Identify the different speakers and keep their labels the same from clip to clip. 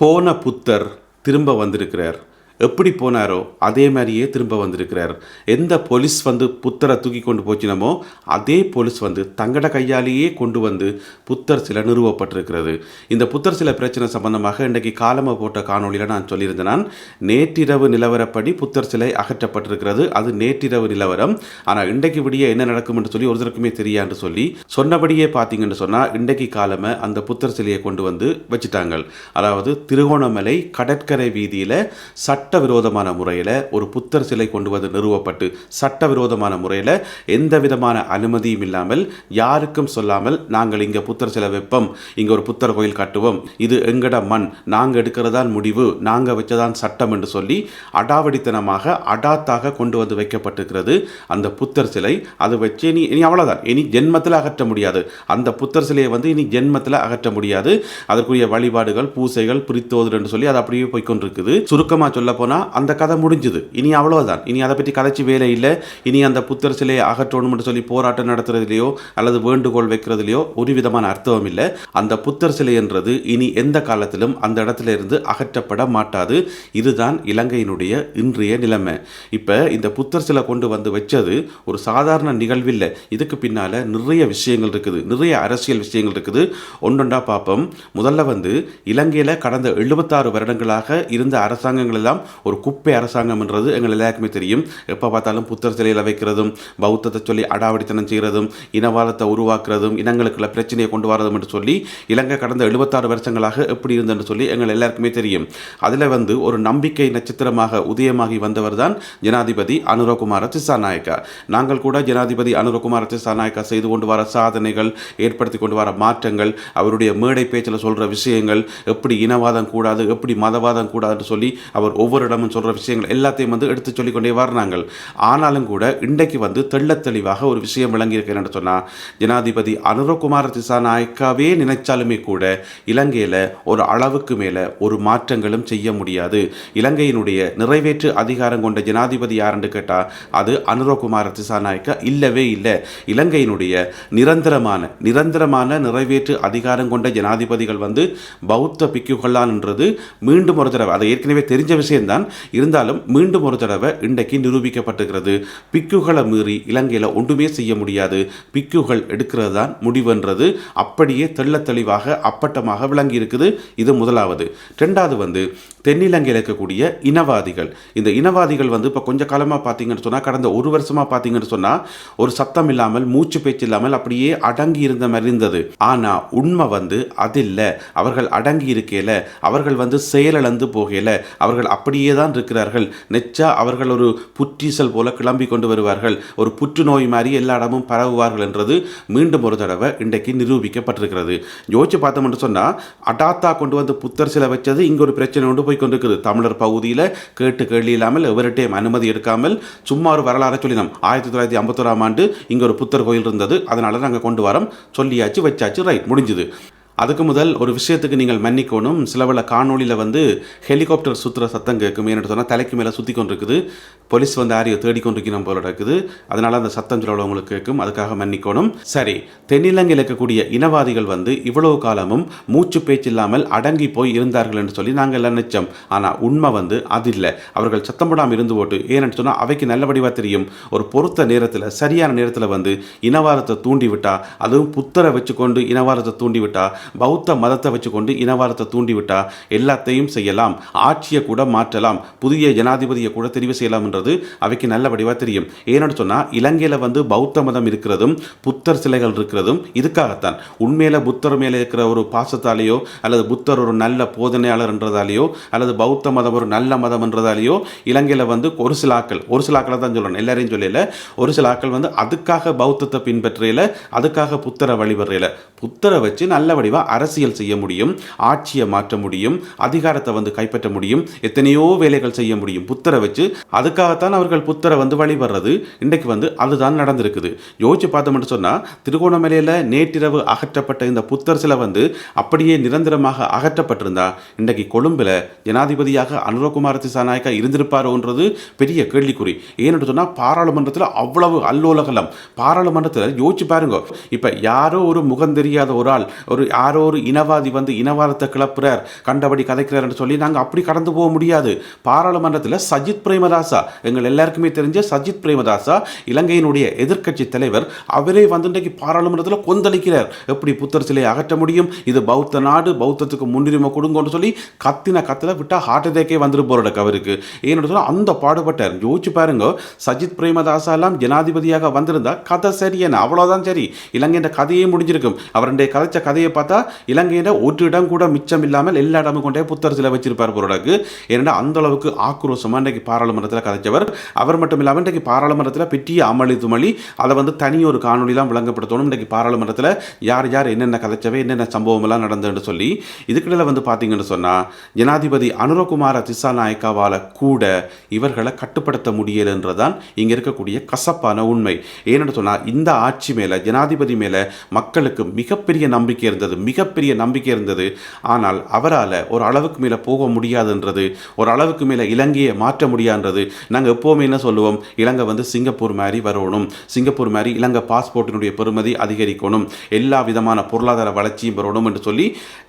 Speaker 1: போன புத்தர் திரும்ப வந்திருக்கிறார். எப்படி போனாரோ அதே மாதிரியே திரும்ப வந்திருக்கிறார். எந்த போலீஸ் வந்து புத்தரை தூக்கி கொண்டு போச்சினமோ அதே போலீஸ் வந்து தங்கட கையாலேயே கொண்டு வந்து புத்தர் சிலை நிறுவப்பட்டிருக்கிறது. இந்த புத்தர் சிலை பிரச்சனை சம்பந்தமாக இன்றைக்கு காலமாக போட்ட காணொலியில் நான் சொல்லியிருந்தேன். நான் நேற்றிரவு நிலவரப்படி புத்தர் சிலை அகற்றப்பட்டிருக்கிறது. அது நேற்றிரவு நிலவரம். ஆனால் இன்றைக்கு விடிய என்ன நடக்கும் என்று சொல்லி ஒருத்தருக்குமே தெரியாது சொல்லி சொன்னபடியே பார்த்தீங்கன்னு சொன்னால் இன்றைக்கு காலமாக அந்த புத்தர் சிலையை கொண்டு வந்து வச்சுட்டாங்க. அதாவது திருகோணமலை கடற்கரை வீதியில் சட்டவிரோதமான முறையில் ஒரு புத்தர் சிலை கொண்டு வந்து நிறுவப்பட்டு சட்டவிரோதமான முறையில் எந்த விதமான அனுமதியும் இல்லாமல் யாருக்கும் சொல்லாமல் நாங்கள் இங்கே புத்தர் சிலை வைப்போம் இங்கே ஒரு புத்தர் கோயில் கட்டுவோம் இது எங்கட மண் நாங்கள் எடுக்கிறதான் முடிவு நாங்கள் வச்சதான் சட்டம் என்று சொல்லி அடாவடித்தனமாக அடாத்தாக கொண்டு வந்து வைக்கப்பட்டிருக்கிறது அந்த புத்தர் சிலை. அது வச்சு இனி இனி அவ்வளோதான் இனி ஜென்மத்தில் அகற்ற முடியாது. அந்த புத்தர் சிலையை வந்து இனி ஜென்மத்தில் அகற்ற முடியாது. அதற்குரிய வழிபாடுகள் பூசைகள் பிரித்தோதல் என்று சொல்லி அது அப்படியே போய்கொண்டிருக்குது சுருக்கமாக சொல்ல போனால் அந்த கதை முடிஞ்சுது. இனி அவ்வளோதான் இனி அதை பற்றி கதைச்சி வேலை இல்லை. இனி அந்த புத்தர் சிலையை அகற்றணும்னு சொல்லி போராட்டம் நடத்துறதுலையோ அல்லது வேண்டுகோள் வைக்கிறதுலையோ ஒரு விதமான அர்த்தம் இல்லை. அந்த புத்தர் சிலை என்றது இனி எந்த காலத்திலும் அந்த இடத்துல இருந்து அகற்றப்பட மாட்டாது. இதுதான் இலங்கையினுடைய இன்றைய நிலைமை. இப்போ இந்த புத்தர் சிலை கொண்டு வந்து வச்சது ஒரு சாதாரண நிகழ்வில்லை இதுக்கு பின்னால் நிறைய விஷயங்கள் இருக்குது. நிறைய அரசியல் விஷயங்கள் இருக்குது. ஒன்றொண்டா பார்ப்போம் முதல்ல வந்து இலங்கையில் கடந்த எழுபத்தாறு வருடங்களாக இருந்த அரசாங்கங்கள் எல்லாம் ஒரு குப்பை அரசாங்கம்ன்றது எங்கள் எல்லாருக்குமே தெரியும். எப்போ பார்த்தாலும் புத்தர் சிலையில் வைக்கிறதும் பௌத்தத்தை சொல்லி அடாவடித்தனம் செய்கிறதும் இனவாதத்தை உருவாக்குறதும் இனங்களுக்குள்ள பிரச்சனையை கொண்டு வரதும் என்று சொல்லி இலங்கை கடந்த எழுபத்தாறு வருஷங்களாக எப்படி இருந்தது சொல்லி எங்கள் எல்லாருக்குமே தெரியும். அதில் வந்து ஒரு நம்பிக்கை நட்சத்திரமாக உதயமாகி வந்தவர் தான் ஜனாதிபதி அனுரகுமார திசாநாயக்கா. நாங்கள் கூட ஜனாதிபதி அனுரகுமார திசாநாயக்கா செய்து கொண்டு வர சாதனைகள் ஏற்படுத்தி கொண்டு வர மாற்றங்கள் அவருடைய மேடை பேச்சில் சொல்கிற விஷயங்கள் எப்படி இனவாதம் கூடாது எப்படி மதவாதம் கூடாதுன்னு சொல்லி அவர் ஒவ்வொரு இடமும் சொல்கிற விஷயங்கள் எல்லாத்தையும் வந்து எடுத்து சொல்லிக்கொண்டே வர்றாங்க ஆனாலும் கூட இன்றைக்கு வந்து தெள்ளத் தெளிவாக ஒரு விஷயம் விளங்கியிருக்கேன்னு சொன்னால் ஜனாதிபதி அனுரகுமார திசாநாயக்காவே நினைச்சாலுமே கூட இலங்கையில் ஒரு அளவுக்கு மேலே ஒரு மாற்றங்களும் செய்ய முடியாது. இலங்கையினுடைய நிறைவேற்று அதிகாரம் கொண்ட ஜனாதிபதி யாருன்னு கேட்டால் அது அனுரகுமார திசாநாயக்கா இல்லவே இல்லை. இலங்கையினுடைய நிரந்தரமான நிரந்தரமான நிறைவேற்று அதிகாரம் கொண்ட ஜனாதிபதிகள் வந்து பௌத்த பிக்குகளான்ன்றது மீண்டும் ஒரு தடவை அது ஏற்கனவே தெரிஞ்ச விஷயம்தான் இருந்தாலும் மீண்டும் ஒரு தடவை இன்றைக்கு நிரூபிக்கப்பட்டிருக்கிறது. பிக்குகளை மீறி இலங்கையில் ஒன்றுமே செய்ய முடியாது. பிக்குகள் எடுக்கிறது தான் முடிவுன்றது அப்படியே தெள்ள தெளிவாக அப்பட்டமாக விளங்கி இருக்குது இது முதலாவது. ரெண்டாவது வந்து தென்னிலங்கையில் இருக்கக்கூடிய இனவாதிகள். இந்த இனவாதிகள் வந்து இப்போ கொஞ்சம் காலமாக பார்த்தீங்கன்னு சொன்னால் கடந்த ஒரு வருஷமாக பார்த்தீங்கன்னு சொன்னால் ஒரு சத்தம் இல்லாமல் மூச்சு பேச்சு இல்லாமல் அப்படியே அடங்கி இருந்த மாதிரி இருந்தது. ஆனால் உண்மை வந்து அது அவர்கள் அடங்கி இருக்கையில் அவர்கள் வந்து செயலிழந்து போகையில் அவர்கள் அப்படியே தான் இருக்கிறார்கள். நெச்சா அவர்கள் ஒரு புற்றீசல் போல கிளம்பி கொண்டு வருவார்கள். ஒரு புற்றுநோய் மாதிரி எல்லா இடமும் பரவுவார்கள் என்றது மீண்டும் ஒரு தடவை இன்றைக்கு நிரூபிக்கப்பட்டிருக்கிறது. யோசிச்சு பார்த்தோம்னு சொன்னால் அடாத்தா கொண்டு வந்து புத்தர் சிலை வச்சது இங்கே ஒரு பிரச்சனை கொண்டு போய் கொண்டிருக்குது. தமிழர் பகுதியில் கேட்டு கேள்வி இல்லாமல் எவர்கிட்டையும் அனுமதி எடுக்காமல் சும்மா ஒரு வரலாறு சொல்லினோம். ஆயிரத்தி தொள்ளாயிரத்தி ஐம்பத்தோராம் ஆண்டு இங்கே ஒரு புத்தர் கோயில் இருந்தது. அதனால் நாங்கள் கொண்டு வரோம். சொல்லியாச்சு வச்சாச்சு ரைட் முடிஞ்சுது. அதுக்கு முதல் ஒரு விஷயத்துக்கு நீங்கள் மன்னிக்கணும். சிலவள காணொளியில் வந்து ஹெலிகாப்டர் சுற்றுற சத்தம் கேட்கும். ஏன்னு சொன்னால் தலைக்கு மேலே சுற்றி கொண்டிருக்குது போலீஸ் வந்து ஆரியை தேடி கொண்டிருக்கணும் போல இருக்குது. அதனால் அந்த சத்தம் சிலவள உங்களுக்கு கேட்கும். அதுக்காக மன்னிக்கணும். சரி தென்னிலங்கையில் இருக்கக்கூடிய இனவாதிகள் வந்து இவ்வளவு காலமும் மூச்சு பேச்சு இல்லாமல் அடங்கி போய் இருந்தார்கள் என்று சொல்லி நாங்கள் எல்லாம் நிச்சயம் ஆனால் உண்மை வந்து அது இல்லை அவர்கள் சத்தம் போடாமல் இருந்து போட்டு ஏன்னு சொன்னால் அவைக்கு நல்லபடியாக தெரியும். ஒரு பொறுத்த நேரத்தில் சரியான நேரத்தில் வந்து இனவாதத்தை தூண்டி விட்டா அதுவும் புத்தரை வச்சுக்கொண்டு இனவாதத்தை தூண்டி விட்டா பௌத்த மதத்தை வச்சுக்கொண்டு இனவாதத்தை தூண்டிவிட்டா எல்லாத்தையும் செய்யலாம் ஆட்சியை கூட மாற்றலாம் புதிய ஜனாதிபதியை கூட தெரிவு செய்யலாம்ன்றது அவைக்கு நல்ல வடிவாக தெரியும். ஏன்னு சொன்னால் இலங்கையில் வந்து பௌத்த மதம் இருக்கிறதும் புத்தர் சிலைகள் இருக்கிறதும் இதுக்காகத்தான். உண்மையில் புத்தர் மேலே இருக்கிற ஒரு பாசத்தாலேயோ அல்லது புத்தர் ஒரு நல்ல போதனையாளர்ன்றதாலேயோ அல்லது பௌத்த மதம் ஒரு நல்ல மதம்ன்றதாலேயோ இலங்கையில் வந்து ஒரு சில ஆக்கள் ஒரு சில ஆக்களை தான் சொல்லணும் எல்லாரையும் சொல்லல. ஒரு சில ஆக்கள் வந்து அதுக்காக பௌத்தத்தை பின்பற்றையில் அதுக்காக புத்தரை வழிபடுறையில. புத்தரை வச்சு நல்ல வடிவாக அரசியல் செய்ய முடியும் ஆட்சியை மாற்ற முடியும் அதிகாரத்தை வந்து கைப்பற்ற முடியும் எத்தனையோ வேலைகள் செய்ய முடியும். புத்தரை வச்சு அதுக்காகத்தான் அவர்கள் புத்தரை வந்து வழிபடுறது. இன்றைக்கு வந்து அதுதான் நடந்திருக்குது. யோசிச்சு பார்த்தோம்னு சொன்னால் திருகோணமலையில் நேற்றிரவு அகற்றப்பட்ட இந்த புத்தர் சிலை வந்து அப்படியே நிரந்தரமாக அகற்றப்பட்டிருந்தா இன்றைக்கு கொழும்பில் ஜனாதிபதியாக அனுரகுமார் திசாநாயக்கா இருந்திருப்பாரோன்றது பெரிய கேள்விக்குறி. ஏன்னு சொன்னால் பாராளுமன்றத்தில் அவ்வளவு அல்லோலகலம். பாராளுமன்றத்தில் யோசிச்சு பாருங்க. இப்போ யாரோ ஒரு முகம் தெரியாத ஒரு ஆள் ஒரு யாரோ ஒரு இனவாதி வந்து இனவாதத்தை கிளப்புறார் கண்டபடி கதைக்கிறார்னு சொல்லி நாங்கள் அப்படி கடந்து போக முடியாது. பாராளுமன்றத்தில் சஜித் பிரேமதாசா எங்கள் எல்லாருக்குமே தெரிஞ்ச சஜித் பிரேமதாசா இலங்கையினுடைய எதிர்க்கட்சி தலைவர் அவரே வந்து இன்றைக்கு பாராளுமன்றத்தில் கொந்தளிக்கிறார். எப்படி புத்தர் சிலையை அகற்ற முடியும்? இது பௌத்த நாடு பௌத்தத்துக்கு முன்னுரிமை கொடுங்கன்னு சொல்லி கத்தின கத்தில் விட்டால் ஹார்ட் அட்டேக்கே வந்துட்டு போகிற அவருக்கு ஏன்னு சொன்னால் அந்த பாடுபட்டார். யோசிச்சு பாருங்க சஜித் பிரேமதாசா எல்லாம் ஜனாதிபதியாக வந்திருந்தா கதை சரி என்ன அவ்வளோதான் சரி. இலங்கையின் கதையே முடிஞ்சிருக்கும். அவருடைய கதைச்ச கதையை பார்த்து இலங்கையில் ஒரு இடம் கூட மிச்சம் இல்லாமல் எல்லா இடமும் கொண்டே புத்தர் சிலை வச்சிருப்பார் போறாக்கு ஏன்னா அந்த அளவுக்கு ஆக்ரோஷமா இன்றைக்கு பாராளுமன்றத்தில் கதைச்சவர். அவர் மட்டும் இல்லாமல் இன்றைக்கு பாராளுமன்றத்தில் பெரிய அமளி துமளி அதை வந்து தனி ஒரு காணொலிலாம் விளங்கப்படுத்தணும். இன்றைக்கு பாராளுமன்றத்தில் யார் யார் என்னென்ன கதைச்சவை என்னென்ன சம்பவம் எல்லாம் நடந்ததுன்னு சொல்லி இதுக்கிடையில் வந்து பார்த்தீங்கன்னு சொன்னால் ஜனாதிபதி அனுரகுமார திசாநாயக்காவால் கூட இவர்களை கட்டுப்படுத்த முடியலன்றதான் இங்கே இருக்கக்கூடிய கசப்பான உண்மை. ஏன்னு சொன்னால் இந்த ஆட்சி மேலே ஜனாதிபதி மேலே மக்களுக்கு மிகப்பெரிய நம்பிக்கை இருந்தது மிகப்பெரிய நம்பிக்கை இருந்தது. ஆனால் அவரால் ஒரு அளவுக்கு மேலே போக முடியாதுன்றது ஒரு அளவுக்கு மேலே இலங்கையை மாற்ற முடியாதுன்றது நாங்கள் எப்போவுமே என்ன சொல்லுவோம்? இலங்கை வந்து சிங்கப்பூர் மாதிரி வரணும். சிங்கப்பூர் மாதிரி இலங்கை பாஸ்போர்ட்டினுடைய பெருமதி அதிகரிக்கணும். எல்லா விதமான பொருளாதார வளர்ச்சியும் வரணும் என்று சொல்லி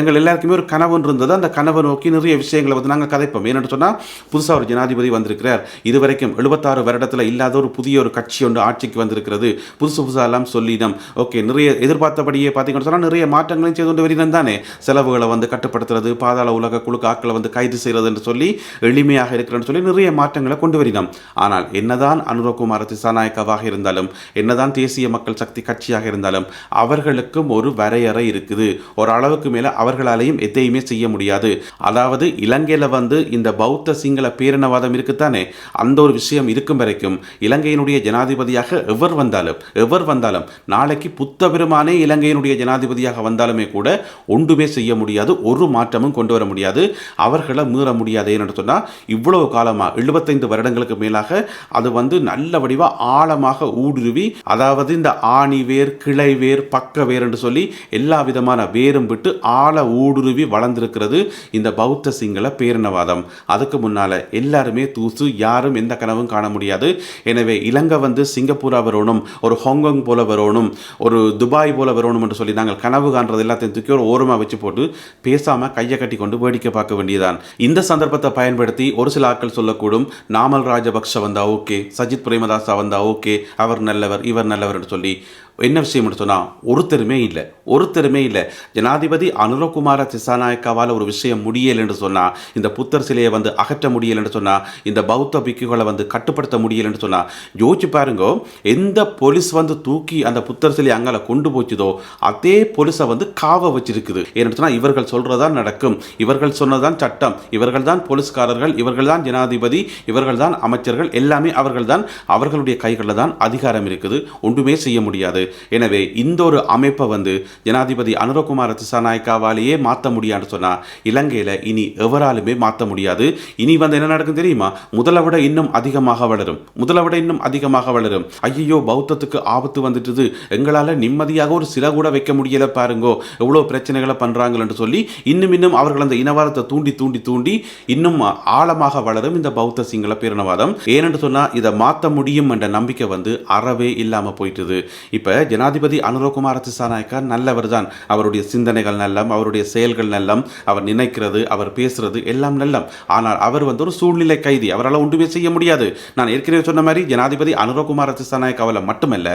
Speaker 1: எங்கள் எல்லாருக்குமே ஒரு கனவு இருந்தது. அந்த கனவை நோக்கி நிறைய விஷயங்களை வந்து நாங்கள் கதைப்போம். ஏன்னு சொன்னால் புதுசாக ஒரு ஜனாதிபதி வந்திருக்கிறார். இதுவரைக்கும் எழுபத்தாறு வருடத்தில் இல்லாத ஒரு புதிய ஒரு கட்சி ஒன்று ஆட்சிக்கு வந்திருக்கிறது. புதுசு புதுசாக எல்லாம் சொல்லினோம் ஓகே நிறைய எதிர்பார்த்தபடியே பார்த்தீங்கன்னு சொன்னால் நிறைய காரியம் செய்து கொண்டு வருகிறேன் தானே? செலவுகளை வந்து கட்டுப்படுத்துறது பாதாள உலக குழு ஆட்களை வந்து கைது செய்கிறது என்று சொல்லி எளிமையாக இருக்கிறன்னு சொல்லி நிறைய மாற்றங்களை கொண்டு வருகிறோம். ஆனால் என்னதான் அனுரகுமார திசாநாயக்கவாக இருந்தாலும் என்னதான் தேசிய மக்கள் சக்தி கட்சியாக இருந்தாலும் அவர்களுக்கும் ஒரு வரையறை இருக்குது. ஒரு அளவுக்கு மேலே அவர்களாலையும் எதையுமே செய்ய முடியாது. அதாவது இலங்கையில் வந்து இந்த பௌத்த சிங்கள பேரினவாதம் இருக்குத்தானே? அந்த ஒரு விஷயம் இருக்கும் வரைக்கும் இலங்கையினுடைய ஜனாதிபதியாக எவர் வந்தாலும் எவர் வந்தாலும் நாளைக்கு புத்த பெருமானே இலங்கையினுடைய ஜனாதிபதியாக வந்தாலும் கூட ஒன்றுமே செய்ய முடியாது ஒரு மாற்றமும் கொண்டு வர முடியாது. அவர்களை மீற முடியாது ஏன்னு சொன்னால் இவ்வளவு காலமாக எழுபத்தைந்து வருடங்களுக்கு மேலாக அது வந்து நல்ல வடிவாக ஆழமாக ஊடுருவி அதாவது இந்த ஆணி வேர் கிளை வேர் பக்க வேர் என்று சொல்லி எல்லா விதமான வேரும் விட்டு ஆழ ஊடுருவி வளர்ந்திருக்கிறது இந்த பௌத்த சிங்கள பேரினவாதம். அதுக்கு முன்னால எல்லாருமே தூசு யாரும் எந்த கனவும் காண முடியாது. எனவே இலங்கை வந்து சிங்கப்பூரா வரணும் ஒரு ஹாங்காங் போல வரணும் ஒரு துபாய் போல வரணும் என்று சொல்லி நாங்கள் கனவு காண்றதில்லை. எல்லாத்தையும் தூக்கி ஒரு ஓரமாக வச்சு போட்டு பேசாம கையை கட்டி கொண்டு வேடிக்கை பார்க்க வேண்டியதான் இந்த சந்தர்ப்பத்தை பயன்படுத்தி ஒரு சில ஆட்கள் சொல்லக்கூடும் நாமல் ராஜபக்ஷ வந்தா ஓகே சஜித் பிரேமதாசா வந்தா ஓகே அவர் நல்லவர் இவர் நல்லவர் என்று சொல்லி. என்ன விஷயம் சொன்னால் ஒருத்தருமே இல்லை. ஒருத்தருமே இல்லை. ஜனாதிபதி அனுரகுமார திசாநாயக்காவால் ஒரு விஷயம் முடியலை என்று சொன்னால் இந்த புத்தர் சிலையை வந்து அகற்ற முடியலை என்று சொன்னால் இந்த பௌத்த பிக்குகளை வந்து கட்டுப்படுத்த முடியலை என்று சொன்னால் யோசிச்சு பாருங்க எந்த போலீஸ் வந்து தூக்கி அந்த புத்தர் சிலையை அங்கால கொண்டு போச்சுதோ அதே போலீஸை வந்து காவ வச்சிருக்குது. ஏன்னு சொன்னால் இவர்கள் சொல்கிறதான் நடக்கும். இவர்கள் சொன்னதான் சட்டம். இவர்கள் தான் போலீஸ்காரர்கள். இவர்கள் தான் ஜனாதிபதி. இவர்கள் தான் அமைச்சர்கள். எல்லாமே அவர்கள் தான் அவர்களுடைய கைகளில் தான் அதிகாரம் இருக்குது. ஒன்றுமே செய்ய முடியாது. எனவே இந்த ஒரு அமைப்பை வந்து ஜனாதிபதி அனுரகுமார திசாநாயக்காவாலேயே மாற்ற முடியாதுன்னு சொன்னால் இலங்கையில் இனி எவராலுமே மாற்ற முடியாது. இனி வந்து என்ன நடக்கும் தெரியுமா? முதலை விட இன்னும் அதிகமாக வளரும். முதலை விட இன்னும் அதிகமாக வளரும். ஐயோ பௌத்தத்துக்கு ஆபத்து வந்துட்டுது. எங்களால் நிம்மதியாக ஒரு சில கூட வைக்க முடியல பாருங்கோ. எவ்வளோ பிரச்சனைகளை பண்ணுறாங்கன்னு சொல்லி இன்னும் இன்னும் அவர்கள் அந்த இனவாதத்தை தூண்டி தூண்டி தூண்டி இன்னும் ஆழமாக வளரும் இந்த பௌத்த சிங்கள பேரினவாதம். ஏனென்று சொன்னால் இதை மாற்ற முடியும் என்ற நம்பிக்கை வந்து அறவே இல்லாமல் போயிட்டுது. இப்போ ஜனாதிபதி அனுரகுமார திசாநாயக்கா நல்லவர் தான். அவருடைய சிந்தனைகள் நல்லம் அவருடைய செயல்கள் நல்லம் அவர் நினைக்கிறது அவர் பேசுறது எல்லாம் நல்லம். ஆனால் அவர் வந்து ஒரு சூழ்நிலை கைதி அவரால் ஒன்றுமே செய்ய முடியாது. நான் ஏற்கனவே சொன்ன மாதிரி ஜனாதிபதி அனுரகுமார திசாநாயக்காவில் மட்டுமல்ல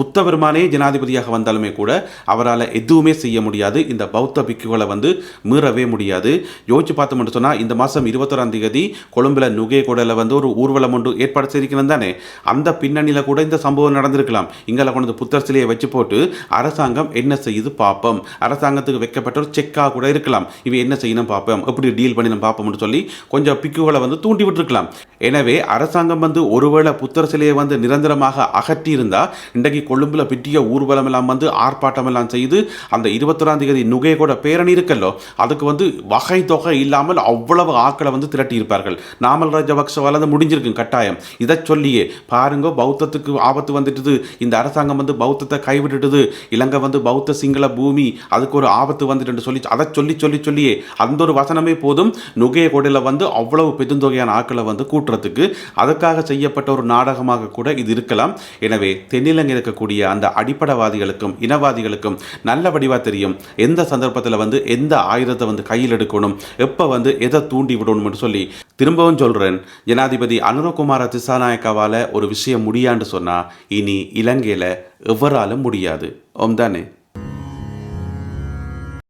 Speaker 1: புத்த பெருமானே ஜனாதிபதியாக வந்தாலுமே கூட அவரால் எதுவுமே செய்ய முடியாது. இந்த பௌத்த பிக்குகளை வந்து மீறவே முடியாது. யோசிச்சு பார்த்தோம் சொன்னால் இந்த மாதம் இருபத்தொராம் தேதி கொழும்புல நுகே வந்து ஒரு ஊர்வலம் ஒன்று ஏற்பாடு செய்திருக்கிறேன் தானே. அந்த பின்னணியில் கூட இந்த சம்பவம் நடந்திருக்கலாம். இங்கே கொண்டு புத்தர் சிலையை வச்சு போட்டு அரசாங்கம் என்ன செய்யுது பார்ப்போம் அரசாங்கத்துக்கு வைக்கப்பட்ட ஒரு செக்காக கூட இருக்கலாம். இவன் என்ன செய்யணும் பார்ப்போம் எப்படி டீல் பண்ணி நம்ம பார்ப்போம்னு சொல்லி கொஞ்சம் பிக்குகளை வந்து தூண்டி விட்டுருக்கலாம். எனவே அரசாங்கம் வந்து ஒருவேளை புத்தர் சிலையை வந்து நிரந்தரமாக அகற்றியிருந்தா இன்றைக்கு கொழும்புல பிட்டிய ஊர்வலம் எல்லாம் வந்து ஆர்ப்பாட்டம் எல்லாம் செய்து அந்த இருபத்தொராம் தேதி நுகை பேரணி இருக்கல்லோ அதுக்கு வந்து வகை தொகை இல்லாமல் அவ்வளவு ஆக்களை வந்து திரட்டியிருப்பார்கள். நாமல் ராஜபக்சவால் அது முடிஞ்சிருக்கும் கட்டாயம். இதை சொல்லியே பாருங்க பௌத்தத்துக்கு ஆபத்து வந்துட்டுது. இந்த அரசாங்கம் வந்து பௌத்தத்தை கைவிட்டுட்டுது. இலங்கை வந்து பௌத்த சிங்கள பூமி அதுக்கு ஒரு ஆபத்து வந்துட்டு சொல்லி அதை சொல்லி சொல்லி சொல்லியே அந்த ஒரு வசனமே போதும். நுகைய கொடையில் வந்து அவ்வளவு பெருந்தொகையான ஆக்களை வந்து கூட்டுறது மாற்றத்துக்கு அதற்காக செய்யப்பட்ட ஒரு நாடகமாக கூட இது இருக்கலாம். எனவே தென்னிலங்கை இருக்கக்கூடிய அந்த அடிப்படைவாதிகளுக்கும் இனவாதிகளுக்கும் நல்ல வடிவா தெரியும். எந்த சந்தர்ப்பத்தில் வந்து எந்த ஆயுதத்தை வந்து கையில் எடுக்கணும்? எப்போ வந்து எதை தூண்டி விடணும்னு சொல்லி திரும்பவும் சொல்கிறேன் ஜனாதிபதி அனுரகுமார திசாநாயக்காவால் ஒரு விஷயம் முடியான்னு சொன்னால் இனி இலங்கையில் எவராலும் முடியாது. ஓம் தானே.